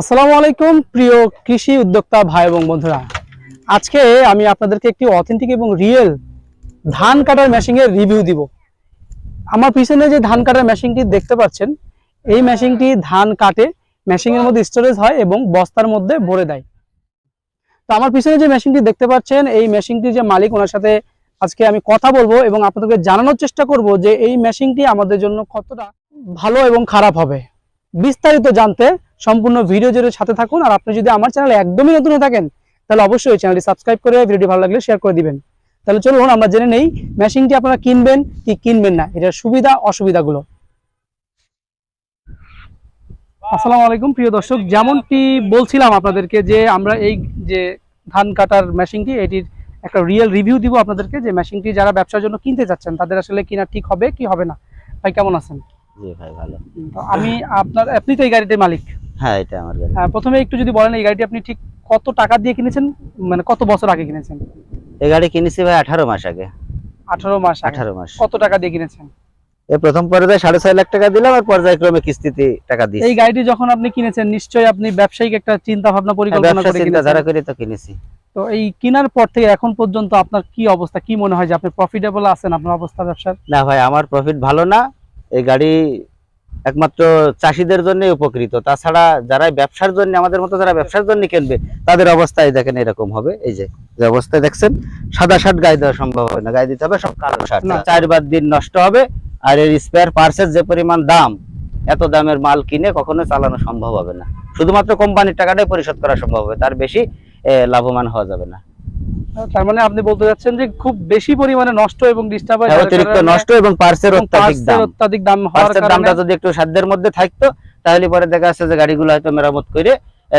আসসালামু আলাইকুম, প্রিয় কৃষি উদ্যোক্তা ভাই এবং বন্ধুরা। আজকে আমি আপনাদেরকে একটি অথেন্টিক এবং রিয়েল ধান কাটার মেশিনের রিভিউ দিব। আমার পিছনে যে ধান কাটার মেশিনটি দেখতে পাচ্ছেন, এই মেশিনটি ধান কাটে মেশিনের মধ্যে স্টোরেজ হয় এবং বস্তার মধ্যে ভরে দেয়। তো আমার পিছনে যে মেশিনটি দেখতে পাচ্ছেন, এই মেশিনটির যে মালিক, ওনার সাথে আজকে আমি কথা বলব এবং আপনাদেরকে জানানোর চেষ্টা করব যে এই মেশিনটি আমাদের জন্য কতটা ভালো এবং খারাপ হবে। বিস্তারিত জানতে সম্পূর্ণ ভিডিও জুড়ে সাথে থাকুন। আর আপনি যদি আমার চ্যানেলে একদমই নতুন হয়ে থাকেন তাহলে অবশ্যই চ্যানেলটি সাবস্ক্রাইব করে ভিডিওটি ভালো লাগলে শেয়ার করে দিবেন। তাহলে চলুন আমরা জেনে নেই মেশিনটি আপনারা কিনবেন কি কিনবেন না। এটার সুবিধা অসুবিধাগুলো। আসসালামু আলাইকুম প্রিয় দর্শক। যেমনটি বলছিলাম আপনাদেরকে যে আমরা এই যে ধান কাটার মেশিনটি এটির একটা রিয়েল রিভিউ দিব আপনাদেরকে যে মেশিনটি যারা ব্যবসার জন্য কিনতে যাচ্ছেন তাদের আসলে কিনা ঠিক হবে কি হবে না? ভাই কেমন আছেন? জি ভাই ভালো। আমি আপনার আপনি তো এই গাড়িটির মালিক। হ্যাঁ এটা আমার গাড়ি হ্যাঁ, প্রথমে একটু যদি বলেন এই গাড়িটি আপনি ঠিক কত টাকা দিয়ে কিনেছেন? মানে কত বছর আগে কিনেছেন? এই গাড়ি কিনেছি ভাই আঠারো মাস আগে। আঠারো মাস আঠারো মাস। কত টাকা দিয়ে কিনেছেন? এই প্রথম পর্যায়ে সাড়ে ছয় লাখ টাকা দিলাম আর পর্যায়ক্রমে কিস্তিতে টাকা দিয়েছি। এই গাড়িটি যখন আপনি কিনেছেন নিশ্চয়ই আপনি ব্যবসায়িক একটা চিন্তা ভাবনা পরিকল্পনা করে চিন্তা কিনেছেন। করে তো কিনেছি। তো এই কেনার পর থেকে এখন পর্যন্ত আপনার কি অবস্থা? কি মনে হয় যে আপনি প্রফিটেবল আছেন আপনার অবস্থা ব্যবসার? না ভাই আমার প্রফিট ভালো না। এই গাড়ি একমাত্র চাষিদের জন্য উপকৃত। তাছাড়া যারা ব্যবসার জন্য আমাদের মতো যারা ব্যবসার জন্য কিনবে তাদের অবস্থায় দেখেন এরকম হবে। এই যে যে অবস্থায় দেখছেন সাদা শার্ট গায়ে দেওয়া সম্ভব হয় না। গায়ে দিতে হবে সব কালো শার্ট। চারবার দিন নষ্ট হবে আর এর স্পেয়ার পার্সের যে পরিমাণ দাম এত দামের মাল কিনে কখনো চালানো সম্ভব হবে না। শুধুমাত্র কোম্পানির টাকাটাই পরিশোধ করা সম্ভব হবে তার বেশি লাভবান হওয়া যাবে না। তার মানে আপনি বলতে যাচ্ছেন যে খুব বেশি পরিমাণে নষ্ট এবং ডিস্টার্ব হয় হ্যাঁ, অতিরিক্ত নষ্ট এবং পার্সের অত্যাধিক দাম। অত্যাধিক দাম হওয়ার কারণে দামটা যদি একটু সাধ্যের মধ্যে থাকতো তাহলে পরে দেখা যাচ্ছে যে গাড়িগুলো হয়তো মেরামত করে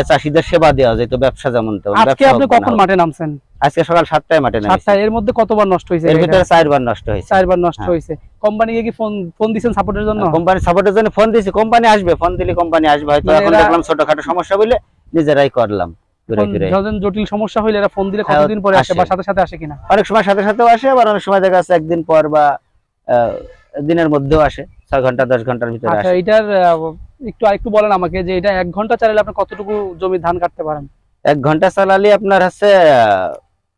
চাষিদের সেবা দেওয়া যেত ব্যবসা যেমন আজকে আপনি কখন মাঠে নামছেন? আজকে সকাল সাতটায় মাঠে নেমেছি। সাতটা এর মধ্যে কতবার নষ্ট হয়েছে এর? ভিতরে চারবার নষ্ট হয়েছে। চারবার নষ্ট হ্যাঁ। হয়েছে। কোম্পানিকে কি ফোন ফোন দিয়েছেন সাপোর্টের জন্য? কোম্পানি সাপোর্টের জন্য ফোন দিয়েছি কোম্পানি আসবে ফোন দিলে কোম্পানি আসবে। হয়তো এখন দেখলাম ছোটখাটো সমস্যা বলে নিজেরাই করলাম। জটিল সমস্যা হইলে এরা ফোন দিলে হ্যাঁ, কতদিন পরে আসে আসে। বা সাথে সাথে আসে কিনা? অনেক সময় সাথে সাথেও আসে আবার অনেক সময় দেখা যাচ্ছে একদিন পর বা দিনের মধ্যেও আসে। ছয় ঘণ্টা দশ ঘণ্টার ভিতরে আচ্ছা আসে। এটার একটু আরেকটু বলেন আমাকে যে এটা এক ঘণ্টা চালালে আপনি কতটুকু জমি ধান কাটতে পারেন? এক ঘণ্টা চালালে আপনার হচ্ছে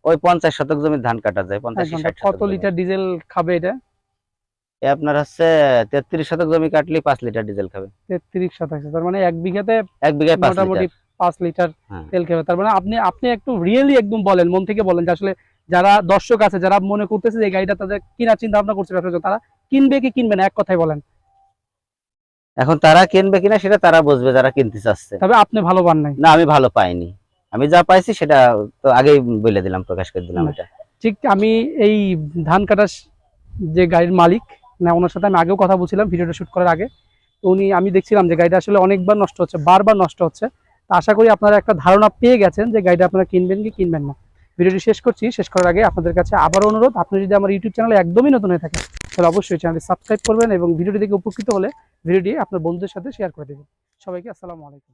ওই পঞ্চাশ শতক জমি ধান কাটা যায় পঞ্চাশ কত লিটার ডিজেল খাবে এটা? আপনার হচ্ছে তেত্রিশ শতক জমি কাটলে পাঁচ লিটার ডিজেল খাবে। তেত্রিশ শতাংশ তার মানে এক বিঘাতে এক বিঘায় মোটামুটি পাঁচ লিটার হ্যাঁ। তেল খাবে তার মানে আপনি আপনি একটু রিয়েলি একদম বলেন মন থেকে বলেন যে আসলে যারা দর্শক আছে যারা মনে করতেছে যে এই গাড়িটা তাদের কেনার চিন্তা ভাবনা করছে তারা কিনবে কি কিনবে না এক কথাই বলেন। এখন তারা কিনবে কিনা সেটা তারা বুঝবে যারা কিনতে চাচ্ছে। তবে আপনি ভালো পান নাই। না আমি ভালো পাইনি। আমি যা পাইছি সেটা তো আগেই বলে দিলাম প্রকাশ করে দিলাম এটা। ঠিক আমি এই ধান কাটার যে গাড়ির মালিক না ওনার সাথে আমি আগেও কথা বলছিলাম ভিডিওটা শুট করার আগে। তো উনি আমি দেখছিলাম যে গাড়িটা আসলে অনেকবার নষ্ট হচ্ছে বারবার নষ্ট হচ্ছে। তো আশা করি আপনারা একটা ধারণা পেয়ে গেছেন যে গাড়িটা আপনারা কিনবেন কি কিনবেন না। ভিডিওটি শেষ করছি, শেষ করার আগে আপনাদের কাছে আবারও অনুরোধ, আপনি যদি আমার ইউটিউব চ্যানেলে একদমই নতুন হয়ে থাকেন, তাহলে অবশ্যই চ্যানেলটি সাবস্ক্রাইব করবেন এবং ভিডিওটি দেখে উপকৃত হলে ভিডিওটি আপনার বন্ধুদের সাথে শেয়ার করে দেবেন। সবাইকে আসসালামু আলাইকুম।